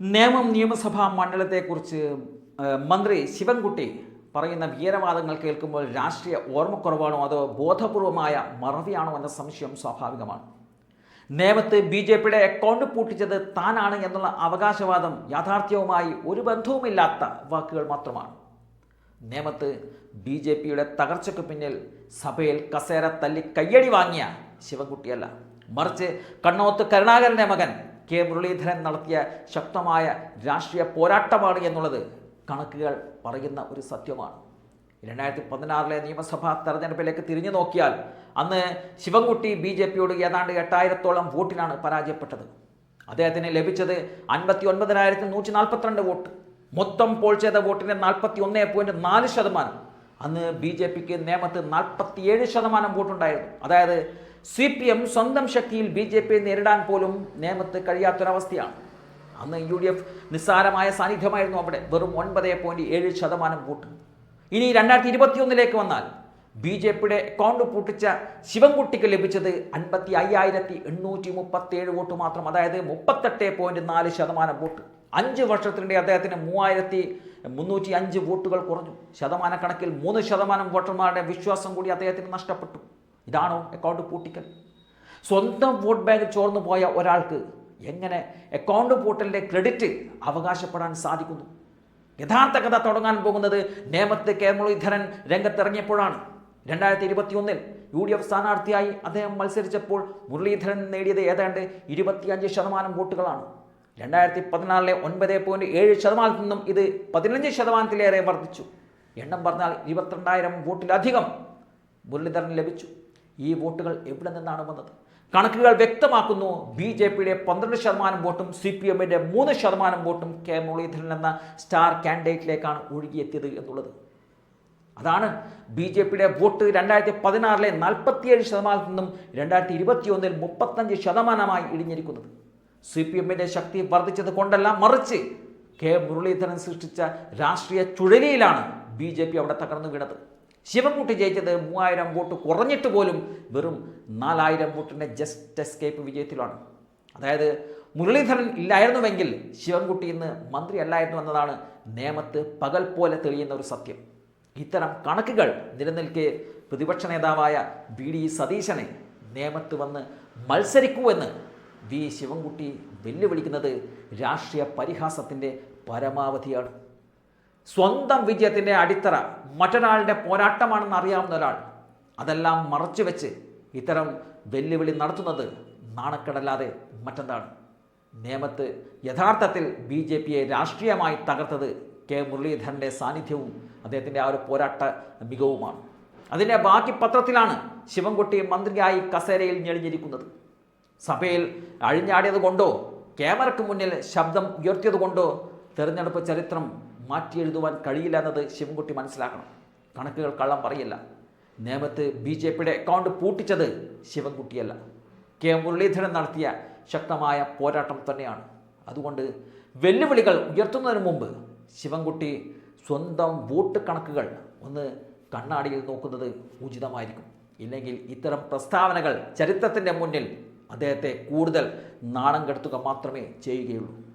നേമം നിയമസഭാ മണ്ഡലത്തെക്കുറിച്ച് മന്ത്രി ശിവൻകുട്ടി പറയുന്ന വീരവാദങ്ങൾ കേൾക്കുമ്പോൾ രാഷ്ട്രീയ ഓർമ്മക്കുറവാണോ അതോ ബോധപൂർവമായ മറവിയാണോ എന്ന സംശയം സ്വാഭാവികമാണ്. നേമത്ത് ബി ജെ പിയുടെ അക്കൗണ്ട് പൂട്ടിച്ചത് താനാണ് എന്നുള്ള അവകാശവാദം യാഥാർത്ഥ്യവുമായി ഒരു ബന്ധവുമില്ലാത്ത വാക്കുകൾ മാത്രമാണ്. നേമത്ത് ബി ജെ പിയുടെ തകർച്ചയ്ക്ക് പിന്നിൽ സഭയിൽ കസേര തല്ലി കയ്യടി വാങ്ങിയ ശിവൻകുട്ടിയല്ല. മറിച്ച് കണ്ണോത്ത് കരുണാകരന്റെ മകൻ കെ മുരളീധരൻ നടത്തിയ ശക്തമായ രാഷ്ട്രീയ പോരാട്ടമാണ് എന്നുള്ളത് കണക്കുകൾ പറയുന്ന ഒരു സത്യമാണ്. രണ്ടായിരത്തി പതിനാറിലെ നിയമസഭാ തെരഞ്ഞെടുപ്പിലേക്ക് തിരിഞ്ഞു നോക്കിയാൽ അന്ന് ശിവൻകുട്ടി ബി ജെ പിയോട് ഏതാണ്ട് എട്ടായിരത്തോളം വോട്ടിനാണ് പരാജയപ്പെട്ടത്. അദ്ദേഹത്തിന് ലഭിച്ചത് അൻപത്തി ഒൻപതിനായിരത്തി നൂറ്റി നാൽപ്പത്തിരണ്ട് വോട്ട്. മൊത്തം പോൾ ചെയ്ത വോട്ടിന്റെ നാൽപ്പത്തി ഒന്ന് പോയിന്റ് നാല് ശതമാനം. അന്ന് ബി ജെ പിക്ക് നേമത്ത് നാൽപ്പത്തിയേഴ് ശതമാനം വോട്ടുണ്ടായിരുന്നു. അതായത് സി പി എം സ്വന്തം ശക്തിയിൽ ബി ജെ പിയെ നേരിടാൻ പോലും നേമത്ത് കഴിയാത്തൊരവസ്ഥയാണ്. അന്ന് യു ഡി എഫ് നിസ്സാരമായ സാന്നിധ്യമായിരുന്നു അവിടെ. വെറും ഒൻപത് പോയിന്റ് ഏഴ് ശതമാനം വോട്ട്. ഇനി രണ്ടായിരത്തി ഇരുപത്തിയൊന്നിലേക്ക് വന്നാൽ ബി ജെ പിയുടെ അക്കൗണ്ട് പൂട്ടിച്ച ശിവൻകുട്ടിക്ക് ലഭിച്ചത് അൻപത്തി അയ്യായിരത്തി എണ്ണൂറ്റി മുപ്പത്തേഴ് വോട്ട് മാത്രം. അതായത് മുപ്പത്തെട്ട് പോയിന്റ് നാല് ശതമാനം വോട്ട്. അഞ്ച് വർഷത്തിനിടെ അദ്ദേഹത്തിന് മൂവായിരത്തി മുന്നൂറ്റി അഞ്ച് വോട്ടുകൾ കുറഞ്ഞു. ശതമാനക്കണക്കിൽ മൂന്ന് ശതമാനം വോട്ടർമാരുടെ വിശ്വാസം കൂടി അദ്ദേഹത്തിന് നഷ്ടപ്പെട്ടു. ഇതാണോ അക്കൗണ്ട് പൂട്ടിക്കൽ? സ്വന്തം വോട്ട് ബാങ്ക് ചോർന്നു പോയ ഒരാൾക്ക് എങ്ങനെ അക്കൗണ്ട് പൂട്ടലിന്റെ ക്രെഡിറ്റ് അവകാശപ്പെടാൻ സാധിക്കുന്നു? യഥാർത്ഥ കഥ തുടങ്ങാൻ പോകുന്നത് നേമത്ത് കെ. മുരളീധരൻ രംഗത്തിറങ്ങിയപ്പോഴാണ്. രണ്ടായിരത്തി ഇരുപത്തിയൊന്നിൽ യു ഡി എഫ് സ്ഥാനാർത്ഥിയായി അദ്ദേഹം മത്സരിച്ചപ്പോൾ മുരളീധരൻ നേടിയത് ഏതാണ്ട് ഇരുപത്തിയഞ്ച് ശതമാനം വോട്ടുകളാണ്. രണ്ടായിരത്തി പതിനാലിലെ ഒൻപത് പോയിന്റ് ഏഴ് ശതമാനത്തിൽ നിന്നും ഇത് പതിനഞ്ച് ശതമാനത്തിലേറെ വർദ്ധിച്ചു. എണ്ണം പറഞ്ഞാൽ ഇരുപത്തിരണ്ടായിരം വോട്ടിലധികം മുരളീധരൻ ലഭിച്ചു. ഈ വോട്ടുകൾ എവിടെ നിന്നാണ് വന്നത്? കണക്കുകൾ വ്യക്തമാക്കുന്നു. ബി ജെ പിയുടെ പന്ത്രണ്ട് ശതമാനം വോട്ടും സി പി എമ്മിന്റെ മൂന്ന് ശതമാനം വോട്ടും കെ മുരളീധരൻ എന്ന സ്റ്റാർ കാൻഡിഡേറ്റിലേക്കാണ് ഒഴുകിയെത്തിയത് എന്നുള്ളത്. അതാണ് ബി ജെ പിയുടെ വോട്ട് രണ്ടായിരത്തി പതിനാറിലെ നാൽപ്പത്തിയേഴ് ശതമാനത്തിൽ നിന്നും രണ്ടായിരത്തി ഇരുപത്തിയൊന്നിൽ മുപ്പത്തഞ്ച് ശതമാനമായി ഇടിഞ്ഞിരിക്കുന്നത്. സി പി എമ്മിന്റെ ശക്തി വർദ്ധിച്ചത് കൊണ്ടല്ല മറിച്ച് കെ മുരളീധരൻ സൃഷ്ടിച്ച രാഷ്ട്രീയ ചുഴലിയിലാണ് ബി ജെ പി അവിടെ തകർന്നു വീണത്. ശിവൻകുട്ടി ജയിച്ചത് മൂവായിരം വോട്ട് കുറഞ്ഞിട്ട് പോലും വെറും നാലായിരം വോട്ടിന്റെ ജസ്റ്റ് എസ്കേപ്പ് വിജയത്തിലാണ്. അതായത് മുരളീധരൻ ഇല്ലായിരുന്നുവെങ്കിൽ ശിവൻകുട്ടി ഇന്ന് മന്ത്രി അല്ലായിരുന്നു എന്നതാണ് നേമത്ത് പകൽ പോലെ തെളിയുന്ന ഒരു സത്യം. ഇത്തരം കണക്കുകൾ നിലനിൽക്കെ പ്രതിപക്ഷ നേതാവായ ബി ഡി സതീശനെ നേമത്ത് വന്ന് മത്സരിക്കൂ എന്ന് വി ശിവൻകുട്ടി വെല്ലുവിളിക്കുന്നത് രാഷ്ട്രീയ പരിഹാസത്തിന്റെ പരമാവധിയാണ്. സ്വന്തം വിജയത്തിന്റെ അടിത്തറ മറ്റൊരാളുടെ പോരാട്ടമാണെന്ന് അറിയാവുന്ന ഒരാൾ. അതെല്ലാം മറച്ചു വെച്ച് ഇത്തരം വെല്ലുവിളി നടത്തുന്നത് നാണക്കെടല്ലാതെ മറ്റെന്താണ്? നേമത്ത് യഥാർത്ഥത്തിൽ ബി ജെ പിയെ രാഷ്ട്രീയമായി തകർത്തത് കെ മുരളീധരന്റെ സാന്നിധ്യവും അദ്ദേഹത്തിന്റെ ആ ഒരു പോരാട്ട മികവുമാണ്. അതിന്റെ ബാക്കി പത്രത്തിലാണ് ശിവൻകുട്ടി മന്ത്രിയായി കസേരയിൽ ഞെളിഞ്ഞിരിക്കുന്നത്. സഭയിൽ അഴിഞ്ഞാടിയത് കൊണ്ടോ ക്യാമറയ്ക്ക് മുന്നിൽ ശബ്ദം ഉയർത്തിയത് കൊണ്ടോ തെരഞ്ഞെടുപ്പ് ചരിത്രം മാറ്റിയെഴുതുവാൻ കഴിയില്ല എന്നത് ശിവൻകുട്ടി മനസ്സിലാക്കണം. കണക്കുകൾ കള്ളം പറയില്ല. നേമത്ത് ബി ജെ പിയുടെ അക്കൗണ്ട് പൂട്ടിച്ചത് ശിവൻകുട്ടിയല്ല. കെ മുരളീധരൻ നടത്തിയ ശക്തമായ പോരാട്ടം തന്നെയാണ്. അതുകൊണ്ട് വെല്ലുവിളികൾ ഉയർത്തുന്നതിന് മുമ്പ് ശിവൻകുട്ടി സ്വന്തം വോട്ട് കണക്കുകൾ ഒന്ന് കണ്ണാടിയിൽ നോക്കുന്നത് ഉചിതമായിരിക്കും. ഇല്ലെങ്കിൽ ഇത്തരം പ്രസ്താവനകൾ ചരിത്രത്തിന്റെ മുന്നിൽ അദ്ദേഹത്തെ കൂടുതൽ നാണം കെടുത്തുക മാത്രമേ ചെയ്യുകയുള്ളൂ.